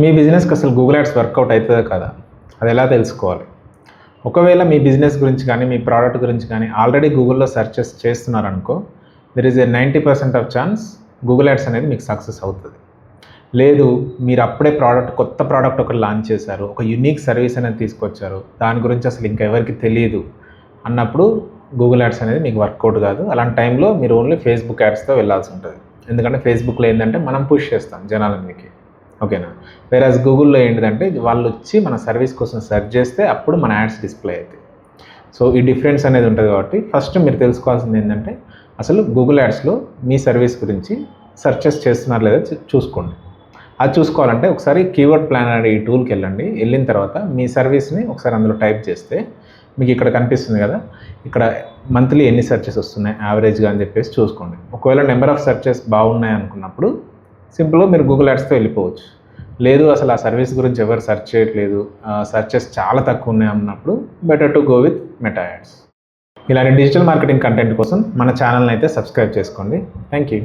మీ బిజినెస్కి అసలు Google ads work out అవుతుందో కదా? అది ఎలా తెలుసుకోవాలి? ఒకవేళ మీ బిజినెస్ గురించి కానీ మీ ప్రోడక్ట్ గురించి కానీ ఆల్రెడీ గూగుల్లో searches చేస్తున్నారనుకో there is a ninety percent of chance Google ads అనేది మీకు సక్సెస్ అవుతుంది. లేదు మీరు అప్పుడే ప్రోడక్ట్ కొత్త ప్రోడక్ట్ ఒకటి లాంచ్ చేశారు ఒక యునిక్ సర్వీస్ అనేది తీసుకొచ్చారు దాని గురించి అసలు ఇంకెవరికి తెలియదు అన్నప్పుడు గూగుల్ యాడ్స్ అనేది మీకు వర్కౌట్ కాదు. అలాంటి టైంలో మీరు ఓన్లీ ఫేస్బుక్ యాడ్స్తో వెళ్ళాల్సి ఉంటుంది. ఎందుకంటే ఫేస్బుక్లో ఏంటంటే మనం పుష్ చేస్తాం జనాలన్నికి ఓకేనా? వేరాజ్ గూగుల్లో ఏంటిదంటే వాళ్ళు వచ్చి మన సర్వీస్ కోసం సెర్చ్ చేస్తే అప్పుడు మన యాడ్స్ డిస్ప్లే అవుతాయి. సో ఈ డిఫరెన్స్ అనేది ఉంటుంది కాబట్టి ఫస్ట్ మీరు తెలుసుకోవాల్సింది ఏంటంటే అసలు గూగుల్ యాడ్స్లో మీ సర్వీస్ గురించి సర్చెస్ చేస్తున్నారు లేదా చూ- చూసుకోండి. అది చూసుకోవాలంటే ఒకసారి కీవర్డ్ ప్లాన్ అనే ఈ టూల్కి వెళ్ళండి. వెళ్ళిన తర్వాత మీ సర్వీస్ని ఒకసారి అందులో టైప్ చేస్తే మీకు ఇక్కడ కనిపిస్తుంది కదా ఇక్కడ మంత్లీ ఎన్ని సెర్చెస్ వస్తున్నాయి యావరేజ్గా అని చెప్పేసి చూసుకోండి. ఒకవేళ నెంబర్ ఆఫ్ సెర్చెస్ బాగున్నాయి అనుకున్నప్పుడు సింపుల్గా మీరు గూగుల్ యాడ్స్తో వెళ్ళిపోవచ్చు. లేదు అసలు ఆ సర్వీస్ గురించి ఎవరు సెర్చ్ చేయట్లేదు. సెర్చెస్ చాలా తక్కువ ఉన్నాయి అన్నప్పుడు better to go with Meta ads ఇలాంటి డిజిటల్ మార్కెటింగ్ కంటెంట్ కోసం మన ఛానల్ని అయితే సబ్స్క్రైబ్ చేసుకోండి. Thank you